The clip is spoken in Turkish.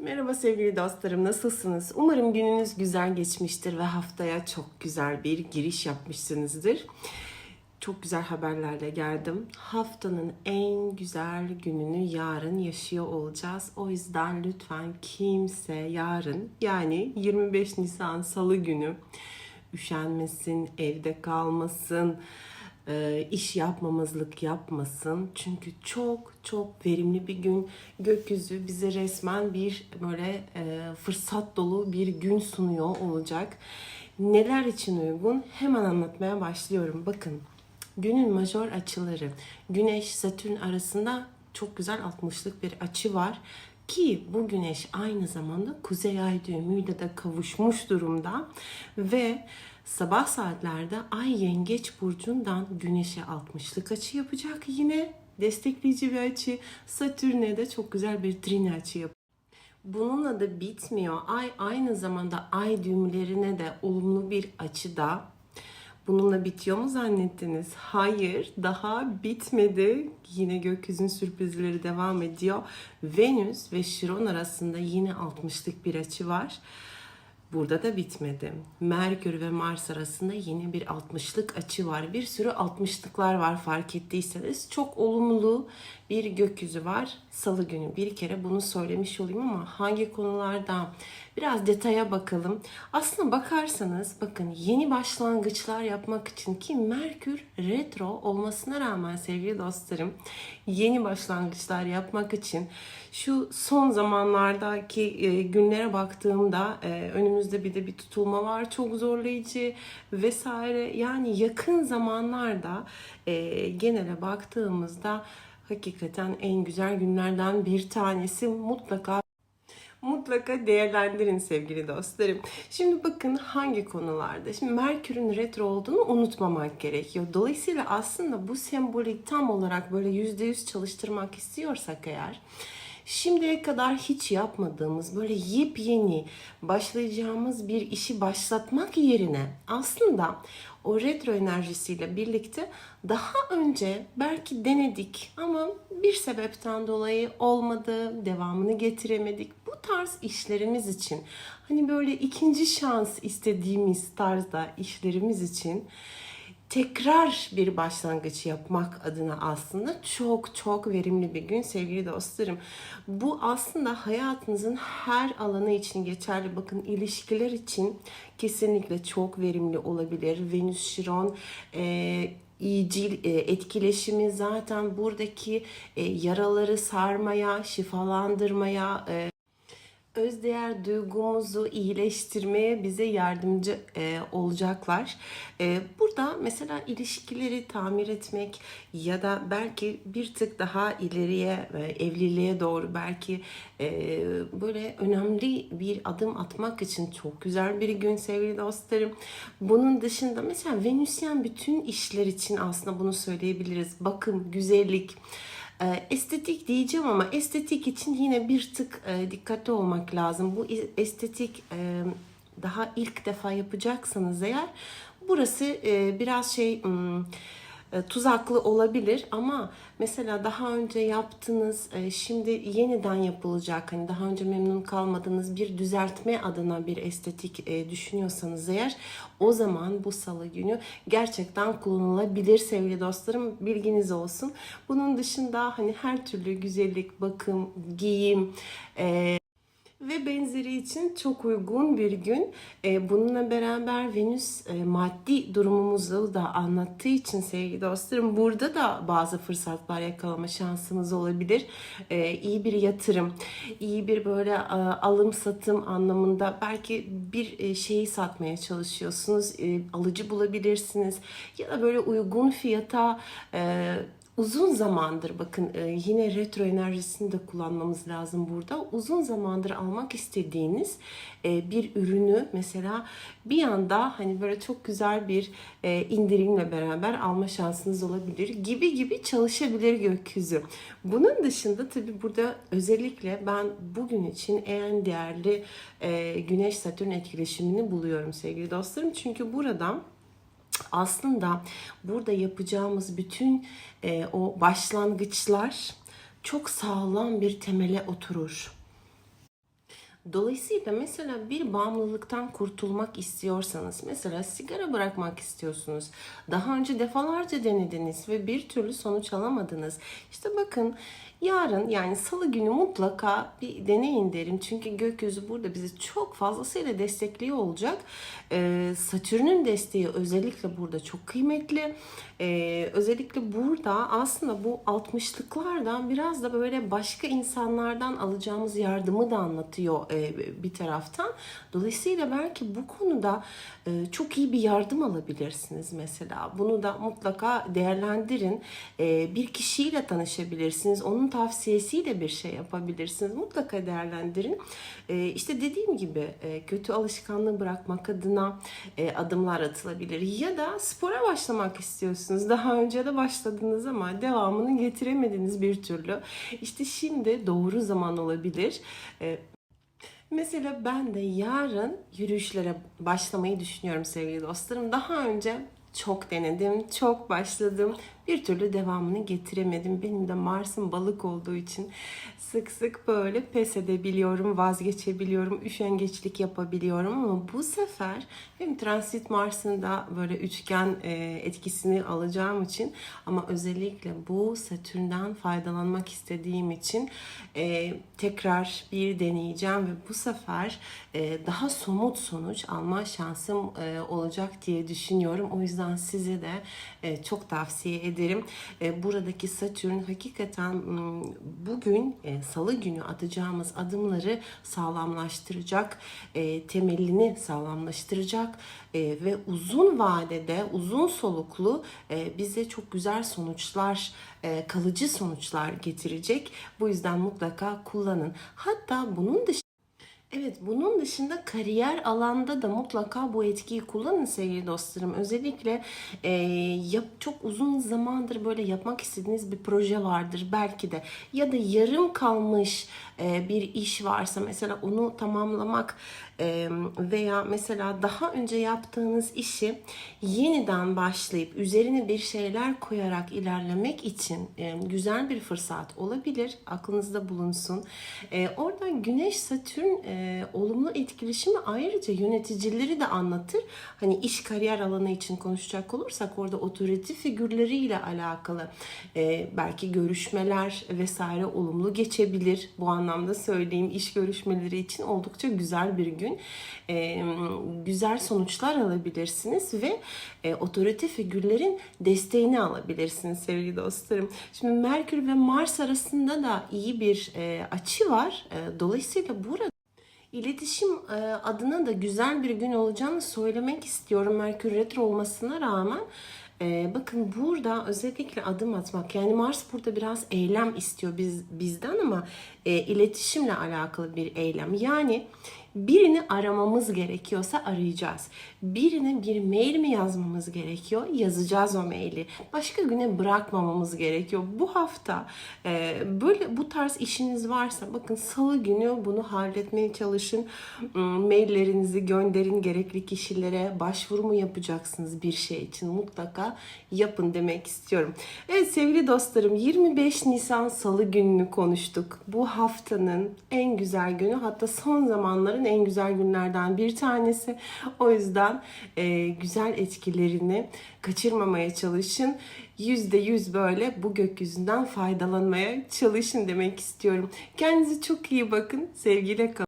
Merhaba sevgili dostlarım, nasılsınız? Umarım gününüz güzel geçmiştir ve haftaya çok güzel bir giriş yapmışsınızdır. Çok güzel haberlerle geldim. Haftanın en güzel gününü yarın yaşıyor olacağız. O yüzden lütfen kimse yarın yani 25 Nisan Salı günü üşenmesin, evde kalmasın, e, iş yapmamazlık yapmasın. Çünkü çok çok verimli bir gün. Gökyüzü bize resmen bir böyle e, fırsat dolu bir gün sunuyor olacak. Neler için uygun? Hemen anlatmaya başlıyorum. Bakın günün majör açıları. Güneş Satürn arasında çok güzel 60'lık bir açı var. Ki bu güneş aynı zamanda kuzey ay düğümüyle de kavuşmuş durumda ve sabah saatlerde ay yengeç burcundan güneşe 60'lık açı yapacak yine destekleyici bir açı. Satürn'e de çok güzel bir trin açı yapacak. Bununla da bitmiyor. Ay aynı zamanda ay düğümlerine de olumlu bir açıda. Bununla bitiyor mu zannettiniz? Hayır, daha bitmedi. Yine gökyüzünün sürprizleri devam ediyor. Venüs ve Şiron arasında yine 60'lık bir açı var. Burada da bitmedi. Merkür ve Mars arasında yine bir 60'lık açı var. Bir sürü 60'lıklar var fark ettiyseniz. Çok olumlu bir gökyüzü var. Salı günü bir kere bunu söylemiş olayım ama hangi konularda biraz detaya bakalım. Aslında bakarsanız bakın yeni başlangıçlar yapmak için ki Merkür retro olmasına rağmen sevgili dostlarım yeni başlangıçlar yapmak için şu son zamanlardaki e, günlere baktığımda e, önümüzde bir de bir tutulma var çok zorlayıcı vesaire yani yakın zamanlarda e, genele baktığımızda hakikaten en güzel günlerden bir tanesi mutlaka mutlaka değerlendirin sevgili dostlarım. Şimdi bakın hangi konularda. Şimdi Merkür'ün retro olduğunu unutmamak gerekiyor. Dolayısıyla aslında bu sembolü tam olarak böyle %100 çalıştırmak istiyorsak eğer şimdiye kadar hiç yapmadığımız böyle yepyeni başlayacağımız bir işi başlatmak yerine aslında o retro enerjisiyle birlikte daha önce belki denedik ama bir sebepten dolayı olmadı, devamını getiremedik. Bu tarz işlerimiz için hani böyle ikinci şans istediğimiz tarzda işlerimiz için tekrar bir başlangıç yapmak adına aslında çok çok verimli bir gün sevgili dostlarım. Bu aslında hayatınızın her alanı için geçerli. Bakın ilişkiler için kesinlikle çok verimli olabilir. Venüs, Şiron, e, iyicil e, etkileşimi zaten buradaki e, yaraları sarmaya, şifalandırmaya, e, özdeğer duygumuzu iyileştirmeye bize yardımcı e, olacaklar. E, burada mesela ilişkileri tamir etmek ya da belki bir tık daha ileriye e, evliliğe doğru belki e, böyle önemli bir adım atmak için çok güzel bir gün sevgili dostlarım. Bunun dışında mesela Venüsyen bütün işler için aslında bunu söyleyebiliriz. Bakım, güzellik, estetik diyeceğim ama estetik için yine bir tık e, dikkatli olmak lazım. Bu estetik e, daha ilk defa yapacaksanız eğer burası e, biraz şey hmm, tuzaklı olabilir ama mesela daha önce yaptığınız e, şimdi yeniden yapılacak hani daha önce memnun kalmadığınız bir düzeltme adına bir estetik e, düşünüyorsanız eğer o zaman bu salı günü gerçekten kullanılabilir sevgili dostlarım bilginiz olsun. Bunun dışında hani her türlü güzellik, bakım, giyim, ve benzeri için çok uygun bir gün. E, bununla beraber Venüs e, maddi durumumuzu da anlattığı için sevgili dostlarım burada da bazı fırsatlar yakalama şansınız olabilir. E, iyi bir yatırım, iyi bir böyle alım satım anlamında belki bir şeyi satmaya çalışıyorsunuz. Alıcı bulabilirsiniz ya da böyle uygun fiyata uzun zamandır bakın e, yine retro enerjisini de kullanmamız lazım burada. Uzun zamandır almak istediğiniz e, bir ürünü mesela bir anda hani böyle çok güzel bir e, indirimle beraber alma şansınız olabilir gibi gibi çalışabilir gökyüzü. Bunun dışında tabi burada özellikle ben bugün için en değerli Güneş Satürn etkileşimini buluyorum sevgili dostlarım. Çünkü buradan aslında burada yapacağımız bütün e, o başlangıçlar çok sağlam bir temele oturur. Dolayısıyla mesela bir bağımlılıktan kurtulmak istiyorsanız, mesela sigara bırakmak istiyorsunuz, daha önce defalarca denediniz ve bir türlü sonuç alamadınız. İşte bakın yarın yani salı günü mutlaka bir deneyin derim. Çünkü gökyüzü burada bizi çok fazlasıyla destekliyor olacak. Ee, Satürn'ün desteği özellikle burada çok kıymetli. Ee, özellikle burada aslında bu 60'lıklardan biraz da böyle başka insanlardan alacağımız yardımı da anlatıyor e, bir taraftan. Dolayısıyla belki bu konuda e, çok iyi bir yardım alabilirsiniz mesela. Bunu da mutlaka değerlendirin. E, bir kişiyle tanışabilirsiniz. Onun tavsiyesiyle bir şey yapabilirsiniz. Mutlaka değerlendirin. E, işte dediğim gibi e, kötü alışkanlığı bırakmak adına e, adımlar atılabilir. Ya da spora başlamak istiyorsunuz. Daha önce de başladınız ama devamını getiremediniz bir türlü. İşte şimdi doğru zaman olabilir. E, Mesela ben de yarın yürüyüşlere başlamayı düşünüyorum sevgili dostlarım. Daha önce çok denedim, çok başladım. Bir türlü devamını getiremedim. Benim de Mars'ın balık olduğu için sık sık böyle pes edebiliyorum, vazgeçebiliyorum, üşengeçlik yapabiliyorum. Ama bu sefer hem transit Mars'ın da böyle üçgen e, etkisini alacağım için ama özellikle bu Satürn'den faydalanmak istediğim için e, tekrar bir deneyeceğim ve bu sefer e, daha somut sonuç alma şansım olacak diye düşünüyorum. O yüzden size de çok tavsiye ederim. E, buradaki Satürn hakikaten bugün e, salı günü atacağımız adımları sağlamlaştıracak, e, temelini sağlamlaştıracak ve uzun vadede, uzun soluklu bize çok güzel sonuçlar, kalıcı sonuçlar getirecek. Bu yüzden mutlaka kullanın. Hatta bunun dışında Evet, bunun dışında kariyer alanda da mutlaka bu etkiyi kullanın sevgili dostlarım. Özellikle e, yap, çok uzun zamandır böyle yapmak istediğiniz bir proje vardır belki de. Ya da yarım kalmış e, bir iş varsa mesela onu tamamlamak veya mesela daha önce yaptığınız işi yeniden başlayıp üzerine bir şeyler koyarak ilerlemek için güzel bir fırsat olabilir. Aklınızda bulunsun. E, oradan Güneş Satürn e, olumlu etkileşimi ayrıca yöneticileri de anlatır. Hani iş kariyer alanı için konuşacak olursak orada otorite figürleriyle alakalı e, belki görüşmeler vesaire olumlu geçebilir. Bu anlamda söyleyeyim iş görüşmeleri için oldukça güzel bir gün. E, güzel sonuçlar alabilirsiniz ve e, otorite figürlerin desteğini alabilirsiniz sevgili dostlarım. Şimdi Merkür ve Mars arasında da iyi bir e, açı var. E, dolayısıyla burada İletişim adına da güzel bir gün olacağını söylemek istiyorum Merkür Retro olmasına rağmen. Bakın burada özellikle adım atmak yani Mars burada biraz eylem istiyor biz bizden ama iletişimle alakalı bir eylem. Yani birini aramamız gerekiyorsa arayacağız. Birine bir mail mi yazmamız gerekiyor? Yazacağız o maili. Başka güne bırakmamamız gerekiyor. Bu hafta e, böyle bu tarz işiniz varsa bakın salı günü bunu halletmeye çalışın. Hmm, Maillerinizi gönderin gerekli kişilere. Başvuru mu yapacaksınız bir şey için? Mutlaka yapın demek istiyorum. Evet sevgili dostlarım 25 Nisan salı gününü konuştuk. Bu haftanın en güzel günü hatta son zamanların en güzel günlerden bir tanesi. O yüzden e, güzel etkilerini kaçırmamaya çalışın. Yüzde yüz böyle bu gökyüzünden faydalanmaya çalışın demek istiyorum. Kendinize çok iyi bakın. Sevgiyle kalın.